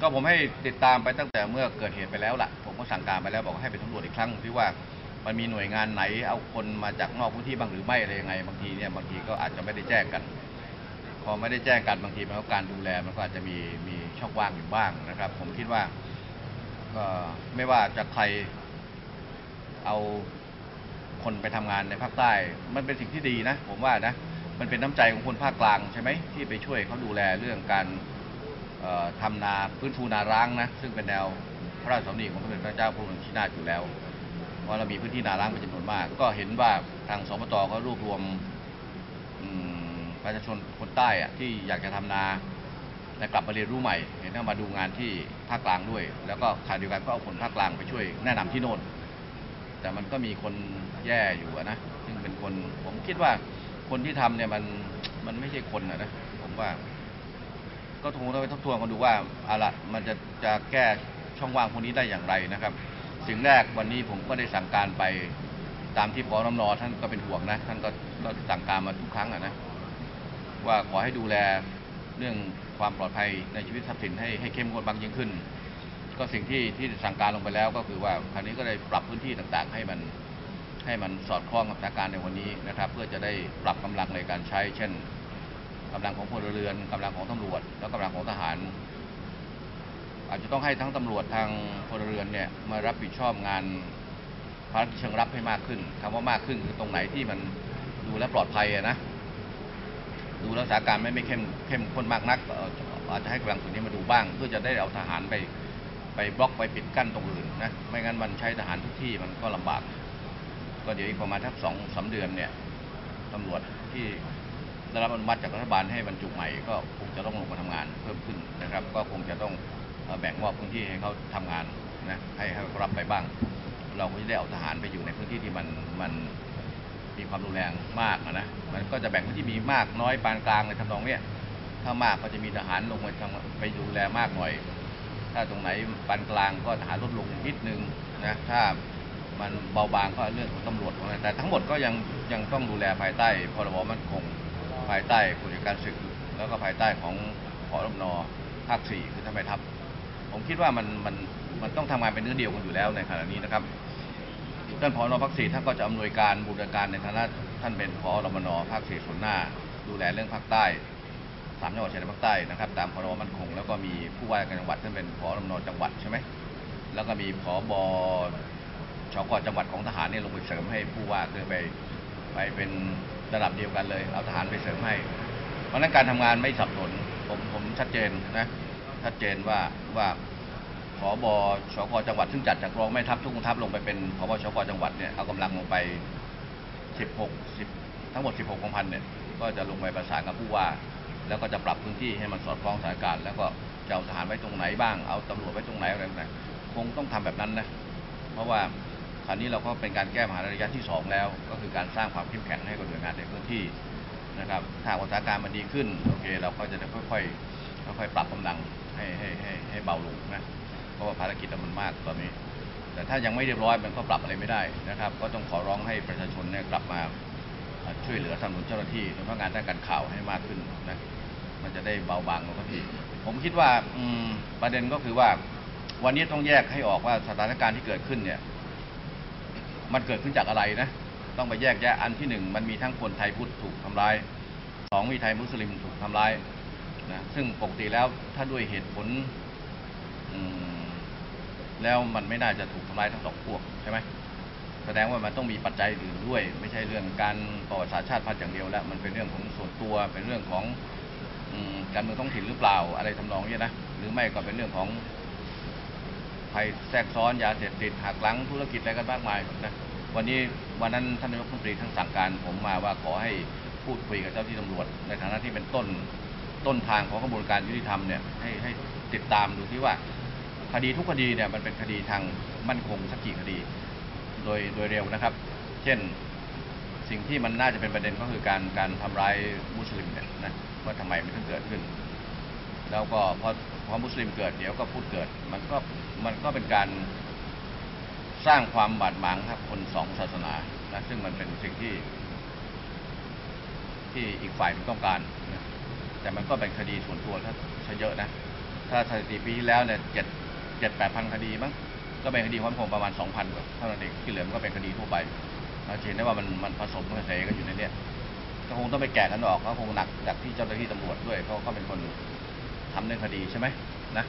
ก็ผมให้ติดตามไปตั้งแต่เมื่อเกิดเหตุไปแล้วล่ะ ผมก็สั่งการไปแล้วบอกให้ไปสำรวจอีกครั้งที่ว่ามันมีหน่วยงานไหนเอาคนมาจากนอกพื้นที่บ้างหรือไม่อะไรยังไง บางทีเนี่ยบางทีก็อาจจะไม่ได้แจ้งกัน พอไม่ได้แจ้งกันบางทีมันก็การดูแลมันก็อาจจะมีมีช่องว่างอยู่บ้างนะครับ ผมคิดว่าก็ไม่ว่าจะใครเอาคนไปทำงานในภาคใต้ มันเป็นสิ่งที่ดีนะ ผมว่านะ มันเป็นน้ำใจของคนภาคกลางใช่ไหมที่ไปช่วยเขาดูแลเรื่องการ ทำนาพื้นฟูนาร้างนะซึ่งเป็นแนวพระราชสำนีของสมเด็จพระเจ้าพระบรมชินาถอยู่แล้วว่าเรามีพื้นที่นาร้างเป็นจำนวนมาก ก็เห็นว่าทางสปตเขารวบรวมประชาชนคนใต้อะที่อยากจะทำนาแต่กลับมาเรียนรู้ใหม่เห็นว่ามาดูงานที่ภาคกลางด้วย แล้วก็ขณะเดียวกันก็เอาคนภาคกลางไปช่วยแนะนำที่โน่น แต่มันก็มีคนแย่อยู่นะซึ่งเป็นคนผมคิดว่าคนที่ทำเนี่ยมันมันไม่ใช่คนนะผมว่า ก็คงต้องไปทบทวนกันดูว่าเอาละมันจะจะแก้ช่องว่างพวกนี้ได้อย่างไรนะครับ สิ่งแรกวันนี้ผมก็ได้สั่งการไปตามที่พอนท่านก็เป็นห่วงนะ ท่านก็ก็สั่งการมาทุกครั้งนะว่าขอให้ดูแลเรื่องความปลอดภัยในชีวิตทรัพย์สินให้ให้เข้มงวดบางยิ่งขึ้น ก็สิ่งที่ที่สั่งการลงไปแล้วก็คือว่าคราวนี้ก็ได้ปรับพื้นที่ต่างๆ ให้มันให้มันสอดคล้องกับสถานการณ์ในวันนี้นะครับ เพื่อจะได้ปรับกำลังในการใช้ เช่น กำลังของพลเรือนกำลังของตำรวจแล้วกำลังของทหาร อาจจะต้องให้ทั้งตำรวจทางพลเรือนเนี่ยมารับผิดชอบงานภารกิจเชิงรับให้มากขึ้นคำว่ามากขึ้นคือตรงไหนที่มันดูแลปลอดภัยะนะดูแลสถานการณ์ไม่ไม่เข้มเข้มข้นมากนักอาจจะให้กำลังส่วนนี้มาดูบ้าง เพื่อจะได้เอาทหารไปไปบล็อกไปปิดกั้นตรงอื่นนะไม่งั้นมันใช้ทหารทุกที่มันก็ลำบาก ก็เดี๋ยวอีกประมาณทักสองสามเดือนเนี่ยตำรวจที่ ได้รับอนุมัติจากรัฐบาลให้บรรจุใหม่ก็คงจะต้องลงมาทำงานเพิ่มขึ้นนะครับ ก็คงจะต้องแบ่งมอบพื้นที่ให้เขาทำงานนะให้ให้เขารับไปบ้าง เราก็จะได้เอาทหารไปอยู่ในพื้นที่ที่มันมันมีความรุนแรงมากนะมันก็จะแบ่งพื้นที่มีมากน้อยปานกลางในทำนองเนี้ยถ้ามากก็จะมีทหารลงไปทำไปดูแลมากหน่อย ถ้าตรงไหนปานกลางก็ทหารลดลงนิดนึงนะถ้ามันเบาบางก็เรื่องของตำรวจของอะไรแต่ทั้งหมดก็ยังยังต้องดูแลภายใต้พรบมั่นคง ภายใต้กฎอัยการศึกแล้วก็ภายใต้ของพรบนภาคสี่คือท่านแม่ทัพผมคิดว่ามันมันมันต้องทำงานเป็นเนื้อเดียวกันอยู่แล้วในขณะนี้นะครับท่านผอนภาคสี่ท่านก็จะอำนวยการบูรณาการในฐานะท่านเป็นผอรมนภาคสี่ส่วนหน้า ดูแลเรื่องภาคใต้สามจังหวัดชายแดนภาคใต้นะครับตามพรบมันคง แล้วก็มีผู้ว่าการจังหวัดท่านเป็นผอรมนจังหวัดใช่ไหมแล้วก็มีผอบชกจังหวัดของทหารเนี่ยลงไปเสริมให้ผู้ว่าคือไป ไปเป็นระดับเดียวกันเลย เอาทหารไปเสริมให้ เพราะนั้นการทำงานไม่สับสนผมผมชัดเจนนะชัดเจนว่าว่าผบชกจังหวัดซึ่งจัดจากรองแม่ทัพทุกกองทัพลงไปเป็นผบชกจังหวัดเนี่ยเอากำลังลงไป 16 10 ทั้งหมด 16กองพันเนี่ยก็จะลงไปประสานกับผู้ว่า แล้วก็จะปรับพื้นที่ให้มันสอดคล้องสถานการณ์แล้วก็จะเอาทหารไว้ตรงไหนบ้างเอาตำรวจไว้ตรงไหนอะไรตรงไหนคงต้องทำแบบนั้นนะเพราะว่า คราวนี้เราก็เป็นการแก้ปัญหาระยะที่สองแล้ว ก็คือการสร้างความเข้มแข็งให้กับหน่วยงานในพื้นที่นะครับถ้าสถานการณ์มันดีขึ้นโอเค เราก็จะค่อยๆค่อยๆปรับกำลังให้ให้ให้ให้เบาลงนะเพราะว่าภารกิจมันมากตอนนี้ แต่ถ้ายังไม่เรียบร้อยมันก็ปรับอะไรไม่ได้นะครับ ก็ต้องขอร้องให้ประชาชนเนี่ยกลับมาช่วยเหลือสนับสนุนเจ้าหน้าที่โดยเฉพาะงานด้านการข่าวให้มากขึ้นนะมันจะได้เบาบางลงสักทีผมคิดว่าประเด็นก็คือว่าวันนี้ต้องแยกให้ออกว่าสถานการณ์ที่เกิดขึ้นเนี่ย มันเกิดขึ้นจากอะไรนะ ต้องไปแยกแยะอันที่หนึ่งมันมีทั้งคนไทยพุทธถูกทำร้ายสองมีไทยมุสลิมถูกทำร้ายนะซึ่งปกติแล้วถ้าด้วยเหตุผลแล้วมันไม่น่าจะถูกทำร้ายทั้งสองพวกใช่ไหมแสดงว่ามันต้องมีปัจจัยอื่นด้วย ไม่ใช่เรื่องการประวัติศาสตร์ชาติพันธุ์อย่างเดียวแล้ว มันเป็นเรื่องของส่วนตัวเป็นเรื่องของอการเมืองท้องถิ่นหรือเปล่าอะไรทำนองนี้นะหรือไม่ก็เป็นเรื่องของ ภัยแทรกซ้อนยาเสพติดหักหลังธุรกิจอะไรกันมากมายนะวันนี้วันนั้นท่านนายกรัฐมนตรีท่านสั่งการผมมาว่าขอให้พูดคุยกับเจ้าที่ตำรวจ ในฐานะที่เป็นต้นต้นทางของกระบวนการยุติธรรมเนี่ยให้ให้ติดตามดูที่ว่าคดีทุกคดีเนี่ยมันเป็นคดีทางมั่นคงสักกี่คดี โดยโดยเร็วนะครับ เช่นสิ่งที่มันน่าจะเป็นประเด็นก็คือการการทำร้ายมุสลิมเนี่ยนะว่าทำไมมันถึงเกิดขึ้น แล้วก็พอพอมุสลิมเกิดเดี๋ยวก็พูดเกิด มันก็มันก็เป็นการสร้างความบาดหมางครับคนสองศาสนานะซึ่งมันเป็นสิ่งที่ ที่อีกฝ่ายมันต้องการนะแต่มันก็เป็นคดีส่วนตัวถ้าเยอะนะ ถ้าสถิติปีที่แล้วเนี่ยเจ็ดเจ็ดแปดพันคดีมั้งก็เป็นคดีความคงประมาณสองพันกว่าเท่านั้นเองที่เหลือมันก็เป็นคดีทั่วไปเราเห็นได้ว่ามันมันผสมกันเสกันอยู่ในเนี้ยก็คงต้องไปแกะกันออกก็คงหนักจากที่เจ้าหน้าที่ตำรวจด้วยเพราะเขาเป็นคนำเนินคดีใช่ไหมนะ